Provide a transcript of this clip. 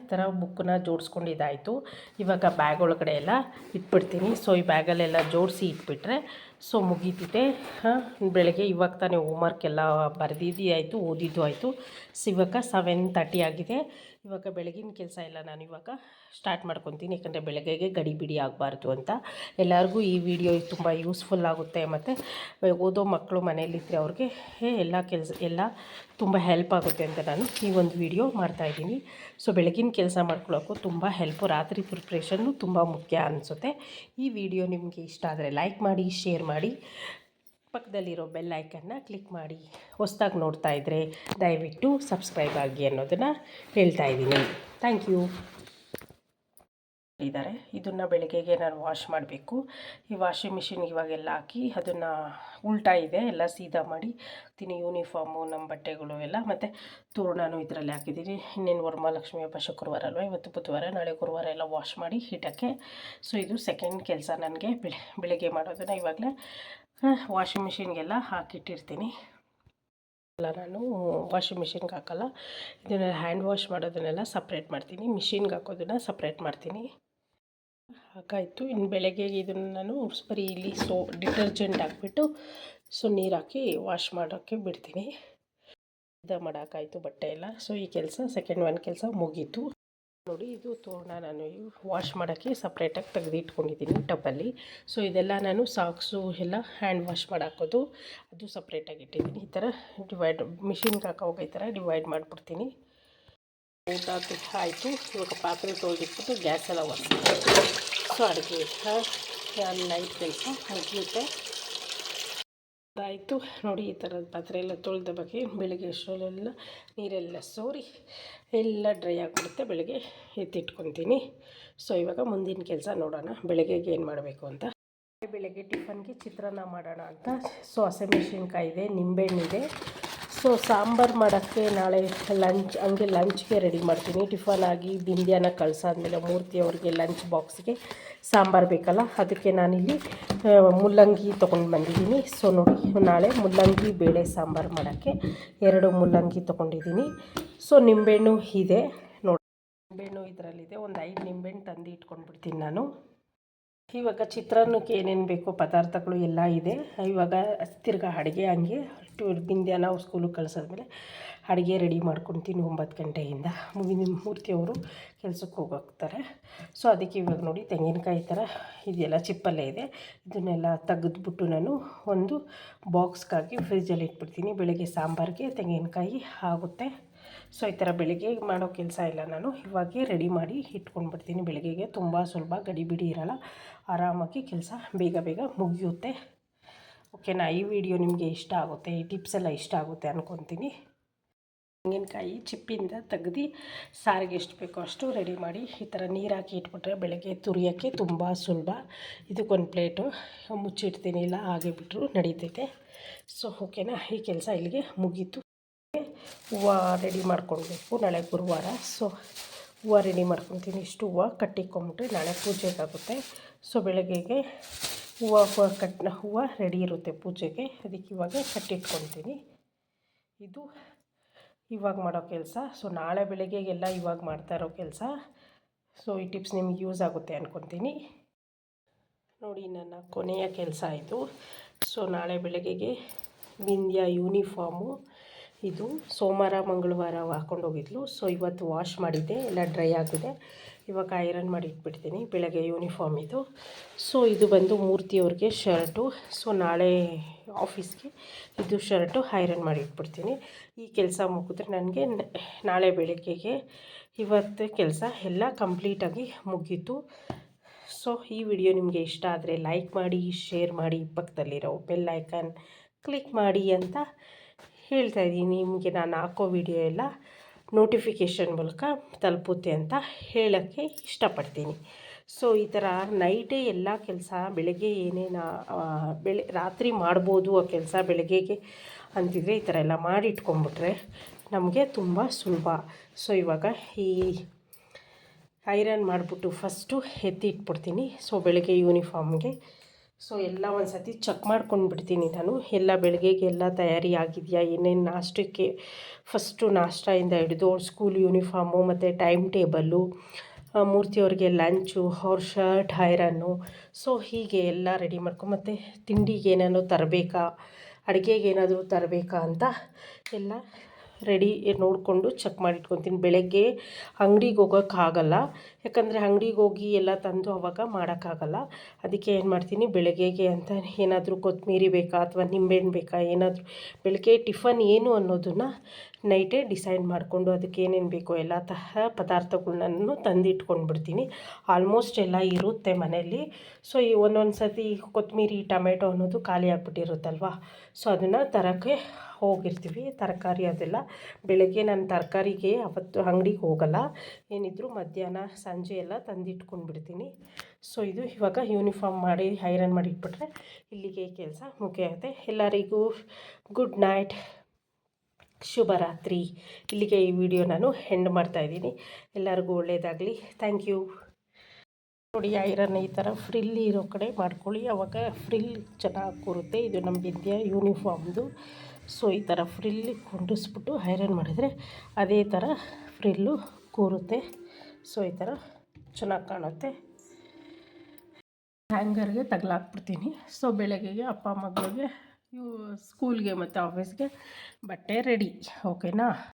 ಈ ಥರ ಬುಕ್ಕನ್ನ ಜೋಡಿಸ್ಕೊಂಡಿದ್ದಾಯಿತು ಇವಾಗ ಬ್ಯಾಗ್ ಒಳಗಡೆ ಎಲ್ಲ ಇಟ್ಬಿಡ್ತೀನಿ. ಸೊ ಈ ಬ್ಯಾಗಲ್ಲೆಲ್ಲ ಜೋಡಿಸಿ ಇಟ್ಬಿಟ್ರೆ ಸೊ ಮುಗೀತಿದೆ. ಹಾಂ, ಬೆಳಗ್ಗೆ ಇವಾಗ ತಾನೇ ಹೋಮ್ವರ್ಕ್ ಎಲ್ಲ ಬರೆದಿದ್ದು, ಆಯಿತು, ಓದಿದ್ದು ಆಯಿತು. ಸೊ ಇವಾಗ ಸೆವೆನ್ ತರ್ಟಿ ಆಗಿದೆ. ಇವಾಗ ಬೆಳಗಿನ ಕೆಲಸ ಎಲ್ಲ ನಾನು ಇವಾಗ ಸ್ಟಾರ್ಟ್ ಮಾಡ್ಕೊತೀನಿ. ಯಾಕಂದರೆ ಬೆಳಗ್ಗೆಗೆ ಗಡಿ ಬಿಡಿ ಆಗಬಾರ್ದು ಅಂತ. ಎಲ್ಲರಿಗೂ ಈ ವಿಡಿಯೋ ತುಂಬ ಯೂಸ್ಫುಲ್ ಆಗುತ್ತೆ ಮತ್ತು ಓದೋ ಮಕ್ಕಳು ಮನೇಲಿದ್ದರೆ ಅವ್ರಿಗೆ ಎಲ್ಲ ಕೆಲಸ, ಎಲ್ಲ ತುಂಬ ಹೆಲ್ಪ್ ಆಗುತ್ತೆ ಅಂತ ನಾನು ಈ ಒಂದು ವಿಡಿಯೋ ಮಾಡ್ತಾಯಿದ್ದೀನಿ ಸೊ ಬೆಳಗಿನ ಕೆಲಸ ಮಾಡ್ಕೊಳ್ಳೋಕ್ಕೂ ತುಂಬ ಹೆಲ್ಪು ರಾತ್ರಿ ಪ್ರಿಪ್ರೇಷನ್ನು ತುಂಬ ಮುಖ್ಯ ಅನಿಸುತ್ತೆ. ಈ ವಿಡಿಯೋ ನಿಮಗೆ ಇಷ್ಟ ಆದರೆ ಲೈಕ್ ಮಾಡಿ ಶೇರ್ ಮಾಡಿ ಪಕ್ಕದಲ್ಲಿರೋ ಬೆಲ್ ಐಕನ್ನ ಕ್ಲಿಕ್ ಮಾಡಿ. ಹೊಸ್ದಾಗಿ ನೋಡ್ತಾ ಇದ್ದರೆ ದಯವಿಟ್ಟು ಸಬ್ಸ್ಕ್ರೈಬ್ ಆಗಿ ಅನ್ನೋದನ್ನು ಹೇಳ್ತಾ ಇದ್ದೀನಿ. ಥ್ಯಾಂಕ್ ಯು ಇದ್ದಾರೆ. ಇದನ್ನು ಬೆಳಗ್ಗೆಗೆ ನಾನು ವಾಶ್ ಮಾಡಬೇಕು. ಈ ವಾಷಿಂಗ್ ಮಿಷಿನ್ಗೆ ಇವಾಗೆಲ್ಲ ಹಾಕಿ ಅದನ್ನು ಉಲ್ಟಾ ಇದೆ. ಎಲ್ಲ ಸೀದಾ ಮಾಡಿ ತಿನ್ನಿ. ಯೂನಿಫಾರ್ಮು ನಮ್ಮ ಬಟ್ಟೆಗಳು ಎಲ್ಲ. ಮತ್ತು ತೋರಣನೂ ಇದರಲ್ಲಿ ಹಾಕಿದ್ದೀನಿ ಇನ್ನೇನು ವರಮಹಾಲಕ್ಷ್ಮಿ ಹಬ್ಬ ಶುಕ್ರವಾರ ಅಲ್ವ? ಇವತ್ತು ಬುಧವಾರ, ನಾಳೆ ಗುರುವಾರ ಎಲ್ಲ ವಾಶ್ ಮಾಡಿ ಹಿಟ್ಟಕ್ಕೆ ಸೊ ಇದು ಸೆಕೆಂಡ್ ಕೆಲಸ ನನಗೆ. ಬೆಳೆ, ಬೆಳಗ್ಗೆ ಮಾಡೋದನ್ನು ಇವಾಗಲೇ ವಾಷಿಂಗ್ ಮಿಷಿನ್ಗೆಲ್ಲ ಹಾಕಿಟ್ಟಿರ್ತೀನಿ. ಎಲ್ಲ ನಾನು ವಾಷಿಂಗ್ ಮಿಷಿನ್ಗೆ ಹಾಕಲ್ಲ. ಇದನ್ನೆಲ್ಲ ಹ್ಯಾಂಡ್ ವಾಶ್ ಮಾಡೋದನ್ನೆಲ್ಲ ಸಪ್ರೇಟ್ ಮಾಡ್ತೀನಿ. ಮಿಷಿನ್ಗೆ ಹಾಕೋದನ್ನು ಸಪ್ರೇಟ್ ಮಾಡ್ತೀನಿ. ಹಾಕಾಯಿತು ಇನ್ನು ಬೆಳಗ್ಗೆ ಇದನ್ನು ನಾನು ಬರೀ ಇಲ್ಲಿ ಸೋ, ಡಿಟರ್ಜೆಂಟ್ ಹಾಕ್ಬಿಟ್ಟು ಸೊ, ನೀರು ಹಾಕಿ ವಾಶ್ ಮಾಡೋಕ್ಕೆ ಬಿಡ್ತೀನಿ. ಇದು ಮಾಡೋಕ್ಕಾಯಿತು ಬಟ್ಟೆ ಎಲ್ಲ. ಸೊ, ಈ ಕೆಲಸ ಸೆಕೆಂಡ್ ಒನ್ ಕೆಲಸ ಮುಗೀತು. ನೋಡಿ, ಇದು ತೋರಣ ನಾನು ವಾಶ್ ಮಾಡೋಕ್ಕೆ ಸಪ್ರೇಟಾಗಿ ತೆಗೆದಿಟ್ಕೊಂಡಿದ್ದೀನಿ ಟಬ್ಬಲ್ಲಿ ಸೊ, ಇದೆಲ್ಲ ನಾನು ಸಾಕ್ಸು ಎಲ್ಲ ಹ್ಯಾಂಡ್ ವಾಶ್ ಮಾಡಾಕೋದು, ಅದು ಸಪ್ರೇಟಾಗಿ ಇಟ್ಟಿದ್ದೀನಿ. ಈ ಥರ ಡಿವೈಡ್ ಮಿಷಿನ್ಗೆ ಹಾಕೋವಾಗ ಈ ಥರ ಡಿವೈಡ್ ಮಾಡಿಬಿಡ್ತೀನಿ. ಊಟ ಆಯಿತು. ಇವಾಗ ಪಾತ್ರೆ ತೊಳೆದಿಟ್ಬಿಟ್ಟು ಗ್ಯಾಸ್ ಎಲ್ಲ ಒರೆಸ್ತೀನಿ ಸೊ ಅಡುಗೆ ನೈಟ್ ಕೆಲಸ ಮುಗಿಯುತ್ತೆ ಆಯಿತು ನೋಡಿ, ಈ ಥರದ ಪಾತ್ರೆ ಎಲ್ಲ ತೊಳೆದ ಬಗ್ಗೆ ಬೆಳಗ್ಗೆ ಅಷ್ಟರಲ್ಲೆಲ್ಲ ನೀರೆಲ್ಲ ಸೋರಿ ಎಲ್ಲ ಡ್ರೈ ಆಗಿಬಿಡುತ್ತೆ. ಬೆಳಗ್ಗೆ ಎತ್ತಿಟ್ಕೊತೀನಿ. ಸೊ ಇವಾಗ ಮುಂದಿನ ಕೆಲಸ ನೋಡೋಣ. ಬೆಳಗ್ಗೆಗೆ ಏನು ಮಾಡಬೇಕು ಅಂತ. ಬೆಳಗ್ಗೆ ಟಿಫನ್ಗೆ ಚಿತ್ರಾನ್ನ ಮಾಡೋಣ ಅಂತ. ಸೊ ಹಸಿಮೆಣ್ಸಿನ್ಕಾಯಿ ಇದೆ ನಿಂಬೆಹಣ್ಣಿದೆ. ಸೊ ಸಾಂಬಾರು ಮಾಡೋಕ್ಕೆ ನಾಳೆ ಲಂಚ್ ಹಂಗೆ ಲಂಚ್ಗೆ ರೆಡಿ ಮಾಡ್ತೀನಿ. ಟಿಫನ್ ಆಗಿ ಬಿಂದ್ಯಾನ ಕಳ್ಸಾದ್ಮೇಲೆ ಮೂರ್ತಿ ಅವ್ರಿಗೆ ಲಂಚ್ ಬಾಕ್ಸ್ಗೆ ಸಾಂಬಾರು ಬೇಕಲ್ಲ, ಅದಕ್ಕೆ ನಾನಿಲ್ಲಿ ಮುಲ್ಲಂಗಿ ತೊಗೊಂಡು ಬಂದಿದ್ದೀನಿ. ಸೊ ನೋಡಿ, ನಾಳೆ ಮುಲ್ಲಂಗಿ ಬೇಳೆ ಸಾಂಬಾರು ಮಾಡೋಕ್ಕೆ ಎರಡು ಮುಲ್ಲಂಗಿ ತೊಗೊಂಡಿದ್ದೀನಿ. ಸೊ ನಿಂಬೆಹಣ್ಣು ಇದೆ. ನೋಡಿ, ನಿಂಬೆಹಣ್ಣು ಇದರಲ್ಲಿದೆ. ಒಂದು ಐದು ನಿಂಬೆಹಣ್ಣು ತಂದು ಇಟ್ಕೊಂಡ್ಬಿಡ್ತೀನಿ ನಾನು. ಇವಾಗ ಚಿತ್ರಾನ್ನಕ್ಕೆ ಏನೇನು ಬೇಕೋ ಪದಾರ್ಥಗಳು ಎಲ್ಲ ಇದೆ. ಇವಾಗ ತಿರ್ಗಾ ಅಡುಗೆ ಹಂಗೆ ಟು ಬಿಂದ್ಯ ನಾವು ಸ್ಕೂಲಿಗೆ ಕಳಿಸಿದ್ಮೇಲೆ ಅಡುಗೆ ರೆಡಿ ಮಾಡ್ಕೊತೀನಿ ಒಂಬತ್ತು ಗಂಟೆಯಿಂದ. ಮೂರ್ತಿಯವರು ಕೆಲಸಕ್ಕೆ ಹೋಗೋಗ್ತಾರೆ ಸೊ ಅದಕ್ಕೆ ಇವಾಗ ನೋಡಿ ತೆಂಗಿನಕಾಯಿ ಥರ ಇದೆಲ್ಲ ಚಿಪ್ಪಲ್ಲೇ ಇದೆ. ಇದನ್ನೆಲ್ಲ ತೆಗೆದ್ಬಿಟ್ಟು ನಾನು ಒಂದು ಬಾಕ್ಸ್ಗಾಗಿ ಫ್ರಿಜ್ಜಲ್ಲಿ ಇಟ್ಬಿಡ್ತೀನಿ. ಬೆಳಗ್ಗೆ ಸಾಂಬಾರಿಗೆ ತೆಂಗಿನಕಾಯಿ ಆಗುತ್ತೆ. ಸೊ, ಈ ಥರ ಬೆಳಿಗ್ಗೆ ಮಾಡೋ ಕೆಲಸ ಇಲ್ಲ. ನಾನು ಇವಾಗೆ ರೆಡಿ ಮಾಡಿ ಇಟ್ಕೊಂಡ್ಬಿಡ್ತೀನಿ. ಬೆಳಗ್ಗೆಗೆ ತುಂಬ ಸುಲಭ. ಗಡಿಬಿಡಿ ಇರೋಲ್ಲ. ಆರಾಮಾಗಿ ಕೆಲಸ ಬೇಗ ಬೇಗ ಮುಗಿಯುತ್ತೆ. ಓಕೆನಾ? ಈ ವಿಡಿಯೋ ನಿಮಗೆ ಇಷ್ಟ ಆಗುತ್ತೆ, ಈ ಟಿಪ್ಸ್ ಎಲ್ಲ ಇಷ್ಟ ಆಗುತ್ತೆ ಅಂದ್ಕೊತೀನಿ ತೆಂಗಿನಕಾಯಿ ಚಿಪ್ಪಿಂದ ತೆಗ್ದು ಸಾರಿಗೆ ಎಷ್ಟು ಬೇಕೋ ಅಷ್ಟು ರೆಡಿ ಮಾಡಿ ಈ ಥರ ನೀರು ಹಾಕಿ ಇಟ್ಬಿಟ್ರೆ ಬೆಳಗ್ಗೆ ತುರಿಯೋಕ್ಕೆ ತುಂಬ ಸುಲಭ. ಇದಕ್ಕೊಂದು ಪ್ಲೇಟು ಮುಚ್ಚಿಡ್ತೀನಿ. ಇಲ್ಲ, ಹಾಗೆ ಬಿಟ್ಟರು ನಡೀತೈತೆ. ಸೊ, ಓಕೆನಾ? ಈ ಕೆಲಸ ಇಲ್ಲಿಗೆ ಮುಗೀತು. ಹೂವು ರೆಡಿ ಮಾಡ್ಕೊಳ್ಬೇಕು ನಾಳೆ ಗುರುವಾರ. ಸೊ ಹೂವು ರೆಡಿ ಮಾಡ್ಕೊತೀನಿ ಇಷ್ಟು ಹೂವು ಕಟ್ಟಿಕೊಂಬಿಟ್ರೆ ನಾಳೆ ಪೂಜೆಗಾಗುತ್ತೆ ಸೊ ಬೆಳಗ್ಗೆಗೆ ಹೂವು ಹೂವು ಕಟ್ ಹೂವು ರೆಡಿ ಇರುತ್ತೆ ಪೂಜೆಗೆ. ಅದಕ್ಕೆ ಇವಾಗ ಕಟ್ಟಿಟ್ಕೊತೀನಿ ಇದು ಇವಾಗ ಮಾಡೋ ಕೆಲಸ. ಸೊ ನಾಳೆ ಬೆಳಗ್ಗೆಗೆಲ್ಲ ಇವಾಗ ಮಾಡ್ತಾ ಇರೋ ಕೆಲಸ. ಸೊ ಈ ಟಿಪ್ಸ್ ನಿಮ್ಗೆ ಯೂಸ್ ಆಗುತ್ತೆ ಅಂದ್ಕೊತೀನಿ ನೋಡಿ, ನನ್ನ ಕೊನೆಯ ಕೆಲಸ ಆಯಿತು ಸೊ ನಾಳೆ ಬೆಳಗ್ಗೆಗೆ ವಿಂಧ್ಯ ಯೂನಿಫಾರ್ಮು ಇದು ಸೋಮವಾರ, ಮಂಗಳವಾರ ಹಾಕ್ಕೊಂಡು ಹೋಗಿದ್ಲು. ಸೊ ಇವತ್ತು ವಾಶ್ ಮಾಡಿದ್ದೆ, ಎಲ್ಲ ಡ್ರೈ ಆಗಿದೆ. ಇವಾಗ ಐರನ್ ಮಾಡಿ ಇಟ್ಬಿಡ್ತೀನಿ. ಬೆಳಗ್ಗೆ ಯೂನಿಫಾರ್ಮ್ ಇದು. ಸೊ ಇದು ಬಂದು ಮೂರ್ತಿಯವ್ರಿಗೆ ಶರ್ಟು. ಸೊ ನಾಳೆ ಆಫೀಸ್ಗೆ ಇದು ಶರ್ಟು ಐರನ್ ಮಾಡಿ ಇಟ್ಬಿಡ್ತೀನಿ. ಈ ಕೆಲಸ ಮುಗಿದ್ರೆ ನನಗೆ ನಾಳೆ ಬೆಳಗ್ಗೆಗೆ ಇವತ್ತು ಕೆಲಸ ಎಲ್ಲ ಕಂಪ್ಲೀಟಾಗಿ ಮುಗೀತು. ಸೊ ಈ ವಿಡಿಯೋ ನಿಮಗೆ ಇಷ್ಟ ಆದರೆ ಲೈಕ್ ಮಾಡಿ ಶೇರ್ ಮಾಡಿ, ಪಕ್ಕದಲ್ಲಿರೋ ಬೆಲ್ ಐಕನ್ ಕ್ಲಿಕ್ ಮಾಡಿ ಅಂತ ಹೇಳ್ತಾ ಇದ್ದೀನಿ, ನಿಮಗೆ ನಾನು ಹಾಕೋ ವಿಡಿಯೋ ಎಲ್ಲ ನೋಟಿಫಿಕೇಷನ್ ಮೂಲಕ ತಲುಪುತ್ತೆ ಅಂತ ಹೇಳೋಕ್ಕೆ ಇಷ್ಟಪಡ್ತೀನಿ. ಸೊ ಈ ಥರ ನೈಟೇ ಎಲ್ಲ ಕೆಲಸ, ಬೆಳಗ್ಗೆ ಏನೇನು ಬೆಳೆ, ರಾತ್ರಿ ಮಾಡ್ಬೋದು ಆ ಕೆಲಸ ಬೆಳಗ್ಗೆಗೆ ಅಂತಿದ್ರೆ ಈ ಥರ ಎಲ್ಲ ಮಾಡಿ ಇಟ್ಕೊಂಬಿಟ್ರೆ ನಮಗೆ ತುಂಬ ಸುಲಭ. ಸೊ ಇವಾಗ ಈ ಐರನ್ ಮಾಡಿಬಿಟ್ಟು ಫಸ್ಟು ಎತ್ತಿ ಇಟ್ಬಿಡ್ತೀನಿ ಸೊ ಬೆಳಗ್ಗೆ ಯೂನಿಫಾರ್ಮ್ಗೆ ಸೊ ಎಲ್ಲ ಒಂದು ಸತಿ ಚೆಕ್ ಮಾಡ್ಕೊಂಡು ಬಿಡ್ತೀನಿ ನಾನು. ಎಲ್ಲ ಬೆಳಗ್ಗೆಗೆ ಎಲ್ಲ ತಯಾರಿ ಆಗಿದೆಯಾ? ಏನೇನು ನಾಷ್ಟಕ್ಕೆ ಫಸ್ಟು ನಾಷ್ಟದಿಂದ ಹಿಡಿದು ಸ್ಕೂಲ್ ಯೂನಿಫಾರ್ಮು ಮತ್ತು ಟೈಮ್ ಟೇಬಲ್ಲು ಮೂರ್ತಿಯವ್ರಿಗೆ ಲಂಚು ಅವ್ರ ಶರ್ಟ್ ಐರನ್ನು ಸೊ ಹೀಗೆ ಎಲ್ಲ ರೆಡಿ ಮಾಡ್ಕೊಂಡು ಮತ್ತು ತಿಂಡಿಗೆ ತರಬೇಕಾ? ಅಡುಗೆಗೆ ಏನಾದರೂ ತರಬೇಕಾ ಅಂತ ಎಲ್ಲ ರೆಡಿ ನೋಡಿಕೊಂಡು ಚೆಕ್ ಮಾಡಿ ಇಟ್ಕೊತೀನಿ ಬೆಳಗ್ಗೆ ಅಂಗಡಿಗೆ ಹೋಗೋಕ್ಕಾಗಲ್ಲ ಯಾಕಂದರೆ ಅಂಗ್ಡಿಗೆ ಹೋಗಿ ಎಲ್ಲ ತಂದು ಅವಾಗ ಮಾಡೋಕ್ಕಾಗಲ್ಲ. ಅದಕ್ಕೆ ಏನು ಮಾಡ್ತೀನಿ, ಬೆಳಗ್ಗೆಗೆ ಅಂತ ಏನಾದರೂ ಕೊತ್ತಂಬರಿ ಬೇಕಾ ಅಥವಾ ನಿಂಬೆಹಣ್ಣು ಬೇಕಾ ಏನಾದರೂ. ಬೆಳಗ್ಗೆ ಟಿಫನ್ ಏನು ಅನ್ನೋದನ್ನು ನೈಟೇ ಡಿಸೈಡ್ ಮಾಡಿಕೊಂಡು ಅದಕ್ಕೆ ಏನೇನು ಬೇಕೋ ಎಲ್ಲ ತರಹ ಪದಾರ್ಥಗಳ್ನೂ ತಂದಿಟ್ಕೊಂಡು ಬಿಡ್ತೀನಿ ಆಲ್ಮೋಸ್ಟ್ ಎಲ್ಲ ಇರುತ್ತೆ ಮನೆಯಲ್ಲಿ. ಸೊ, ಈ ಒಂದೊಂದು ಸರ್ತಿ ಕೊತ್ತಂಬರಿ ಟೊಮೆಟೊ ಅನ್ನೋದು ಖಾಲಿ ಆಗಿಬಿಟ್ಟಿರುತ್ತಲ್ವ? ಸೊ, ಅದನ್ನು ತರೋಕ್ಕೆ ಹೋಗಿರ್ತೀವಿ. ತರಕಾರಿ ಅದೆಲ್ಲ ಬೆಳಗ್ಗೆ ನಾನು ತರಕಾರಿಗೆ ಅವತ್ತು ಅಂಗಡಿಗೆ ಹೋಗಲ್ಲ. ಏನಿದ್ರು ಮಧ್ಯಾಹ್ನ, ಸಂಜೆ ಎಲ್ಲ ತಂದಿಟ್ಕೊಂಡು ಬಿಡ್ತೀನಿ ಸೊ ಇದು ಇವಾಗ ಯೂನಿಫಾರ್ಮ್ ಮಾಡಿ ಐರನ್ ಮಾಡಿ ಇಟ್ಬಿಟ್ರೆ ಇಲ್ಲಿಗೆ ಕೆಲಸ ಮುಗಿಯುತ್ತೆ. ಎಲ್ಲರಿಗೂ ಗುಡ್ ನೈಟ್ ಶುಭರಾತ್ರಿ. ಇಲ್ಲಿಗೆ ಈ ವಿಡಿಯೋ ನಾನು ಹೆಂಡ್ ಮಾಡ್ತಾಯಿದ್ದೀನಿ ಎಲ್ಲರಿಗೂ ಒಳ್ಳೆಯದಾಗಲಿ ಥ್ಯಾಂಕ್ ಯು ನೋಡಿ ಐರನ್ ಈ ಥರ ಫ್ರಿಲ್ ಇರೋ ಕಡೆ ಮಾಡ್ಕೊಳ್ಳಿ. ಅವಾಗ ಫ್ರಿಲ್ ಚೆನ್ನಾಗಿ ಕೂರುತ್ತೆ. ಇದು ನಮ್ಮ ವಿದ್ಯಾ ಯೂನಿಫಾರ್ಮ್ದು ಸೊ, ಈ ಥರ ಫ್ರಿಲ್ಲಿ ಕುಂಡಿಸ್ಬಿಟ್ಟು ಐರನ್ ಮಾಡಿದರೆ ಅದೇ ಥರ ಫ್ರಿಲ್ಲು ಕೂರುತ್ತೆ. ಸೊ, ಈ ಥರ ಚೆನ್ನಾಗಿ ಕಾಣುತ್ತೆ. ಹ್ಯಾಂಗರ್ಗೆ ತಗಲಾಕ್ಬಿಡ್ತೀನಿ. ಸೊ, ಬೆಳಗ್ಗೆಗೆ ಅಪ್ಪ, ಮಗಳಿಗೆ ಸ್ಕೂಲ್ಗೆ ಮತ್ತು ಆಫೀಸ್ಗೆ ಬಟ್ಟೆ ರೆಡಿ. ಓಕೆನಾ?